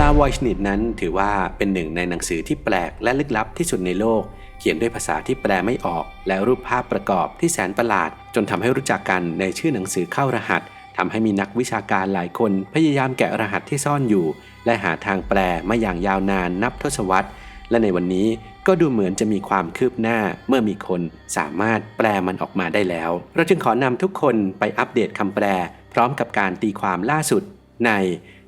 ำราวอยชนิดนั้นถือว่าเป็นหนึ่งในหนังสือที่แปลกและลึกลับที่สุดในโลก เขียนด้วยภาษาที่แปลไม่ออก และรูปภาพประกอบที่แสนประหลาด จนทำให้รู้จักกันในชื่อหนังสือเข้ารหัสทำให้มีนักวิชาการหลายคนพยายามแกะรหัสที่ซ่อนอยู่ และหาทางแปลมาอย่างยาวนานนับทศวรรษ และในวันนี้ก็ดูเหมือนจะมีความคืบหน้าเมื่อมีคนสามารถแปลมันออกมาได้แล้ว เราจึงขอนำทุกคนไปอัปเดตคำแปล พร้อมกับการตีความล่าสุดใน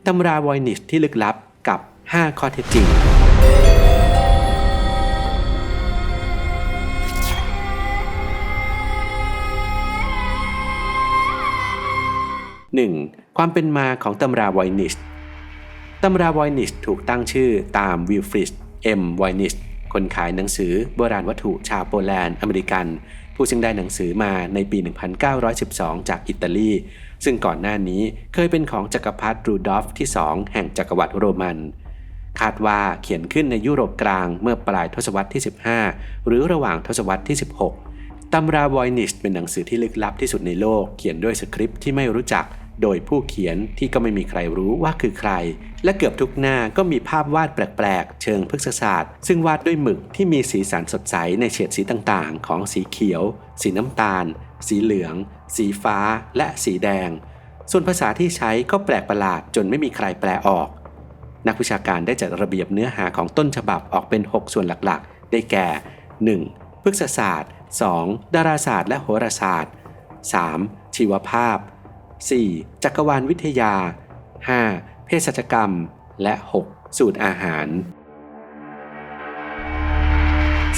ตำราวอยนิชที่ลึกลับกับ 5 ข้อเท็จจริง 1. ความเป็นมาของตำราวอยนิชตำราวอยนิชถูกตั้งชื่อตามวิลฟริดเอ็มวอยนิช คนขายหนังสือโบราณวัตถุชาวโปแลนด์อเมริกัน ผู้ซึ่งได้หนังสือมาในปี 1912 จากอิตาลี ซึ่งก่อนหน้านี้เคยเป็นของจักรพรรดิรูดอฟที่ 2 แห่งจักรวรรดิโรมัน คาดว่าเขียนขึ้นในยุโรปกลางเมื่อปลายทศวรรษที่ 15 หรือระหว่างทศวรรษที่ 16ตำราวอยนิชเป็นหนังสือที่ลึกลับที่สุดในโลก เขียนด้วยสคริปต์ที่ไม่รู้จัก โดยผู้เขียนที่ก็ไม่มีใครรู้ว่าคือใคร และเกือบทุกหน้าก็มีภาพวาดแปลกๆ เชิงพฤกษศาสตร์ ซึ่งวาดด้วยหมึกที่มีสีสันสดใสในเฉดสีต่างๆ ของสีเขียว สีน้ำตาล สีเหลือง สีฟ้า และสีแดง ส่วนภาษาที่ใช้ก็แปลกประหลาดจนไม่มีใครแปลออก นักวิชาการได้จัดระเบียบเนื้อหาของต้นฉบับออกเป็น 6 ส่วนหลักๆ ได้แก่ 1. พฤกษศาสตร์ 2. ดาราศาสตร์ และโหราศาสตร์ 3. ชีวภาพ 4. จักรวาลวิทยา 5. เภสัชกรรม และ 6. สูตรอาหาร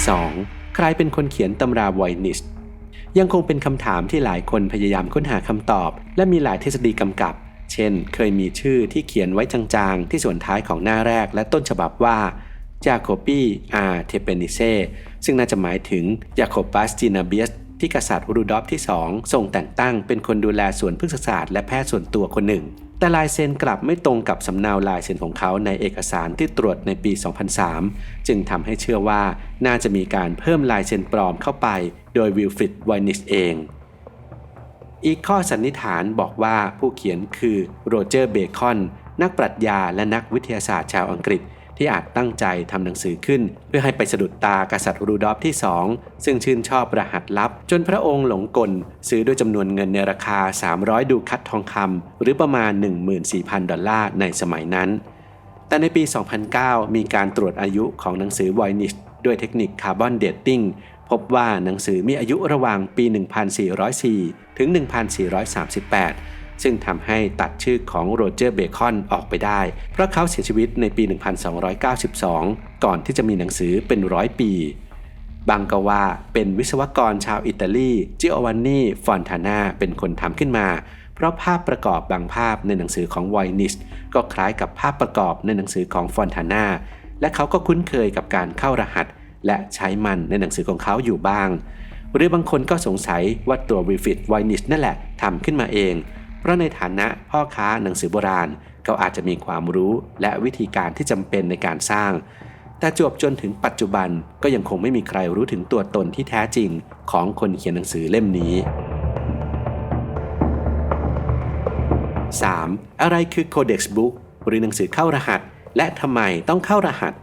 2. ใครเป็นคนเขียนตำราไวนิสยังคงเป็นคำถามที่หลายคนพยายามค้นหาคำตอบ และมีหลายทฤษฎีกำกับ เช่น เคยมีชื่อที่เขียนไว้จางๆ ที่ส่วนท้ายของหน้าแรกและต้นฉบับว่า จาโคปีอาเทเปนิเซซึ่งน่าจะหมายถึงยาโคปัสจินาเบียส ที่กษัตริย์รูดอฟที่ 2 ทรงแต่งตั้งเป็นคนดูแลส่วนพฤกษศาสตร์และแพทย์ส่วนตัวคนหนึ่ง แต่ลายเซ็นกลับไม่ตรงกับสำเนาลายเซ็นของเขาในเอกสารที่ตรวจในปี 2003 จึงทำให้เชื่อว่าน่าจะมีการเพิ่มลายเซ็นปลอมเข้าไป โดยวิลฟริดไวนิสเอง อีกข้อสันนิษฐานบอกว่าผู้เขียนคือโรเจอร์เบคอนนักปรัชญาและนักวิทยาศาสตร์ชาวอังกฤษ ที่อาจตั้งใจทำหนังสือขึ้น เพื่อให้ไปสะดุดตากษัตริย์รูดอฟที่2ซึ่งชื่นชอบรหัสลับ จนพระองค์หลงกล ซื้อด้วยจำนวนเงินในราคา 300 ดูคัตทองคำหรือประมาณ 14,000 ดอลลาร์ในสมัยนั้น แต่ในปี 2009 มีการตรวจอายุของหนังสือไวนิชด้วยเทคนิคคาร์บอนเดตติ้งพบว่าหนังสือมีอายุระหว่างปี 1404 ถึง 1438 ซึ่งทำให้ตัดชื่อของโรเจอร์เบคอนออกไปได้ เพราะเขาเสียชีวิตในปี 1292 ก่อนที่จะมีหนังสือเป็นร้อยปีบางก็ว่าเป็นวิศวกรชาวอิตาลีจิโอวานนีฟอนทาน่าเป็นคนทำขึ้นมา เพราะภาพประกอบบางภาพในหนังสือของไวนิสก็คล้ายกับภาพประกอบในหนังสือของฟอนทาน่าและเขาก็คุ้นเคยกับการเข้ารหัส และใช้มันในหนังสือของเขาอยู่บ้าง หรือบางคนก็สงสัยว่าตัววิฟิตไวนิสนั่นแหละทำขึ้นมาเอง ราะในฐานะพ่อค้าหนังสือโบราณเขาอาจจะมีความรู้และวิธีการที่จำเป็นในการสร้าง แต่จวบจนถึงปัจจุบันก็ยังคงไม่มีใครรู้ถึงตัวตนที่แท้จริงของคนเขียนหนังสือเล่มนี้ 3. อะไรคือ Codex Book หรือหนังสือเข้ารหัส และทำไมต้องเข้ารหัส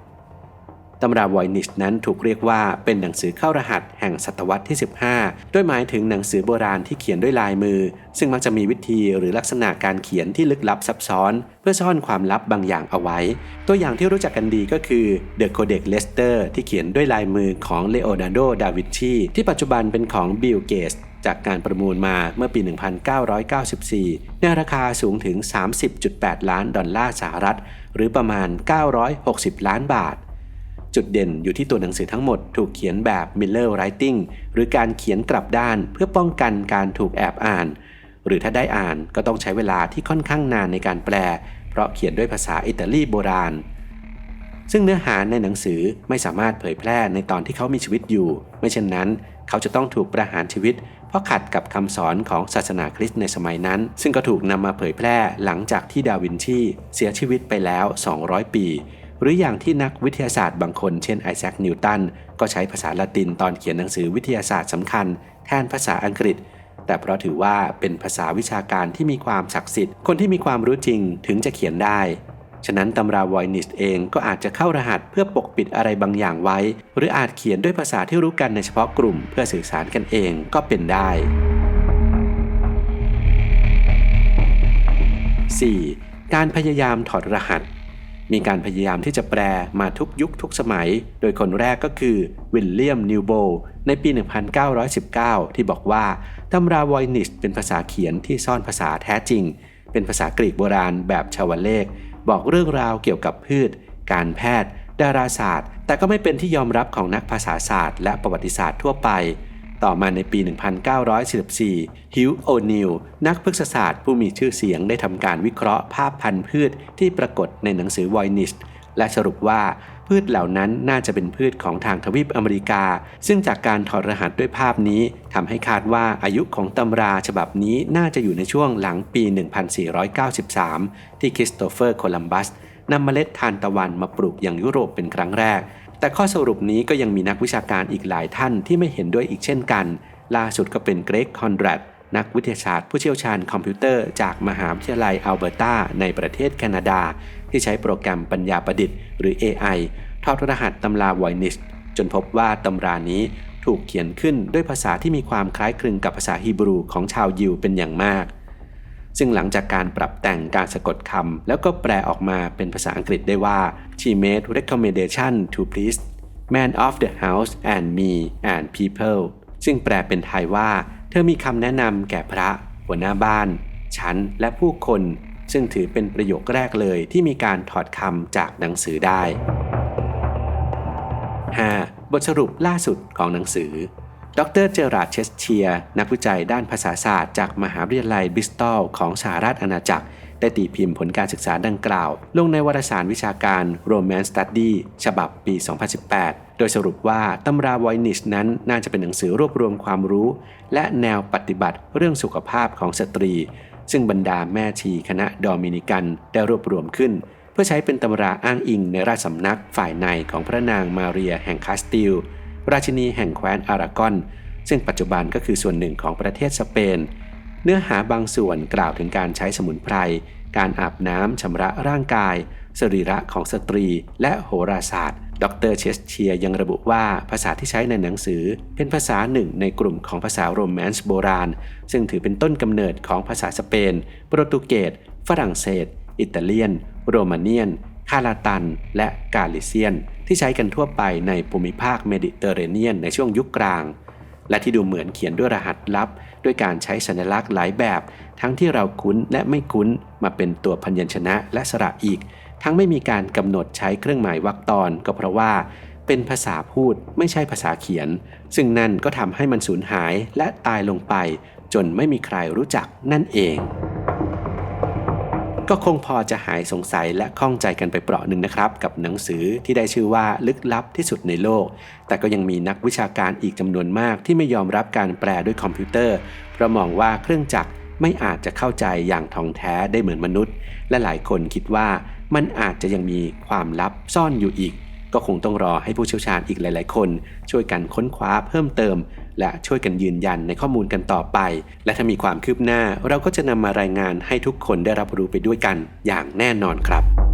ตำราไวนิชนั้นถูกเรียกว่าเป็นหนังสือเข้ารหัสแห่งศตวรรษที่ 15โดยหมายถึงหนังสือโบราณที่เขียนด้วยลายมือ ซึ่งมักจะมีวิธีหรือลักษณะการเขียนที่ลึกลับซับซ้อน เพื่อซ่อนความลับบางอย่างเอาไว้ ตัวอย่างที่รู้จักกันดีก็คือ The Codex Leicester ที่เขียนด้วยลายมือของ Leonardo da Vinci ที่ปัจจุบันเป็นของ Bill Gates จากการประมูลมาเมื่อปี 1994 ในราคาสูงถึง 30.8 ล้านดอลลาร์สหรัฐ หรือประมาณ 960 ล้านบาท จุดเด่นอยู่ที่ตัวหนังสือทั้งหมดถูกเขียนแบบ Miller Writing หรือการเขียนกลับด้านเพื่อป้องกันการถูกแอบอ่าน หรือถ้าได้อ่านก็ต้องใช้เวลาที่ค่อนข้างนานในการแปล เพราะเขียนด้วยภาษาอิตาลีโบราณ ซึ่งเนื้อหาในหนังสือไม่สามารถเผยแพร่ในตอนที่เขามีชีวิตอยู่ ไม่เช่นนั้น เขาจะต้องถูกประหารชีวิต เพราะขัดกับคำสอนของศาสนาคริสต์ในสมัยนั้น ซึ่งก็ถูกนำมาเผยแพร่หลังจากที่ดาวินชีเสียชีวิตไปแล้ว 200 ปี หรืออย่างที่นักวิทยาศาสตร์บางคนเช่นไอแซค นิวตัน ก็ใช้ภาษาละตินตอนเขียนหนังสือวิทยาศาสตร์สำคัญ แทนภาษาอังกฤษ แต่เพราะถือว่าเป็นภาษาวิชาการที่มีความศักดิ์สิทธิ์ คนที่มีความรู้จริงถึงจะเขียนได้ ฉะนั้นตำราวอยนิสเองก็อาจจะเข้ารหัสเพื่อปกปิดอะไรบางอย่างไว้ หรืออาจเขียนด้วยภาษาที่รู้กันในเฉพาะกลุ่ม เพื่อสื่อสารกันเองก็เป็นได้ 4. การพยายามถอดรหัส มีการพยายามที่จะแปลมาทุกยุคทุกสมัย โดยคนแรกก็คือวิลเลียมนิวโบในปี 1919 ที่บอกว่าตำราวอยนิสเป็นภาษาเขียนที่ซ่อนภาษาแท้จริง เป็นภาษากรีกโบราณแบบชาวเลข บอกเรื่องราวเกี่ยวกับพืช การแพทย์ ดาราศาสตร์ แต่ก็ไม่เป็นที่ยอมรับของนักภาษาศาสตร์ และประวัติศาสตร์ทั่วไป ต่อมาในปี 1944 ฮิวโอนิลนักพฤกษศาสตร์ผู้มีชื่อเสียงได้ทำการวิเคราะห์ภาพพันธุ์พืชที่ปรากฏในหนังสือวอยนิสและสรุปว่าพืชเหล่านั้นน่าจะเป็นพืชของทางทวีปอเมริกา ซึ่งจากการถอดรหัสด้วยภาพนี้ทำให้คาดว่าอายุของตำราฉบับนี้น่าจะอยู่ในช่วงหลังปี 1493 ที่คริสโตเฟอร์โคลัมบัสนำเมล็ดทานตะวันมาปลูกอย่างยุโรปเป็นครั้งแรก แต่ข้อสรุปนี้ก็ยังมีนักวิชาการอีกหลายท่านที่ไม่เห็นด้วยอีกเช่นกัน ล่าสุดก็เป็นเกรกคอนแรดนักวิทยาศาสตร์ผู้เชี่ยวชาญคอมพิวเตอร์จากมหาวิทยาลัยอัลเบอร์ตาในประเทศแคนาดา ที่ใช้โปรแกรมปัญญาประดิษฐ์หรือ AI ทอดรหัสตำราไวนิสจนพบว่าตำรานี้ถูกเขียนขึ้นด้วยภาษาที่มีความคล้ายคลึงกับภาษาฮีบรูของชาวยิวเป็นอย่างมาก ซึ่งหลังจากการปรับแต่งการสะกดคำแล้วก็แปลออกมาเป็นภาษาอังกฤษได้ว่า she made recommendation to please man of the house and me and people ซึ่งแปลเป็นไทยว่า เธอมีคำแนะนำแก่พระหัวหน้าบ้าน ฉันและผู้คน ซึ่งถือเป็นประโยคแรกเลยที่มีการถอดคำจากหนังสือได้ 5. บทสรุปล่าสุดของหนังสือ ดรเจอราร์ดเชสเชียร์นักวิจัยด้านภาษาศาสตร์จากมหาวิทยาลัยบริสตอลของสหราชอาณาจักร ได้ตีพิมพ์ผลการศึกษาดังกล่าว ลงในวารสารวิชาการ Romance Study ฉบับปี 2018 โดยสรุปว่าตำราไวนิชนั้นน่าจะเป็นหนังสือรวบรวมความรู้ และแนวปฏิบัติเรื่องสุขภาพของสตรี ซึ่งบรรดาแม่ชีคณะดอมินิกันได้รวบรวมขึ้น เพื่อใช้เป็นตำราอ้างอิงในราชสำนักฝ่ายในของพระนางมาเรียแห่งคาสติล ราชินีแห่งแคว้นอารากอน ซึ่งปัจจุบันก็คือส่วนหนึ่งของประเทศสเปน เนื้อหาบางส่วนกล่าวถึงการใช้สมุนไพร การอาบน้ำชำระร่างกาย สรีระของสตรี และโหราศาสตร์ ดรเชสเชียยังระบุว่าภาษาที่ใช้ในหนังสือ เป็นภาษาหนึ่งในกลุ่มของภาษาโรแมนส์โบราณ ซึ่งถือเป็นต้นกำเนิดของภาษาสเปน โปรตุเกส ฝรั่งเศส อิตาเลียน โรมาเนียน คาลาตัน และกาลิเซียน ที่ใช้กันทั่วไปในภูมิภาคเมดิเตอร์เรเนียนในช่วงยุคกลาง และที่ดูเหมือนเขียนด้วยรหัสลับ ด้วยการใช้สัญลักษณ์หลายแบบ ทั้งที่เราคุ้นและไม่คุ้นมาเป็นตัวพยัญชนะและสระอีก ทั้งไม่มีการกำหนดใช้เครื่องหมายวรรคตอนก็เพราะว่า เป็นภาษาพูดไม่ใช่ภาษาเขียน ซึ่งนั่นก็ทำให้มันสูญหายและตายลงไป จนไม่มีใครรู้จักนั่นเอง ก็คงพอจะหายสงสัยและข้องใจกันไปเปราะหนึ่งนะครับ กับหนังสือที่ได้ชื่อว่าลึกลับที่สุดในโลก แต่ก็ยังมีนักวิชาการอีกจำนวนมากที่ไม่ยอมรับการแปลด้วยคอมพิวเตอร์ เพราะมองว่าเครื่องจักรไม่อาจจะเข้าใจอย่างท่องแท้ได้เหมือนมนุษย์ และหลายคนคิดว่ามันอาจจะยังมีความลับซ่อนอยู่อีก ก็คงต้องรอให้ผู้เชี่ยวชาญอีกหลาย ๆ คน ช่วยกันค้นคว้าเพิ่มเติม และช่วยกันยืนยันในข้อมูลกันต่อไป และถ้ามีความคืบหน้าเราก็จะนำมารายงานให้ทุกคนได้รับรู้ไปด้วยกันอย่างแน่นอนครับ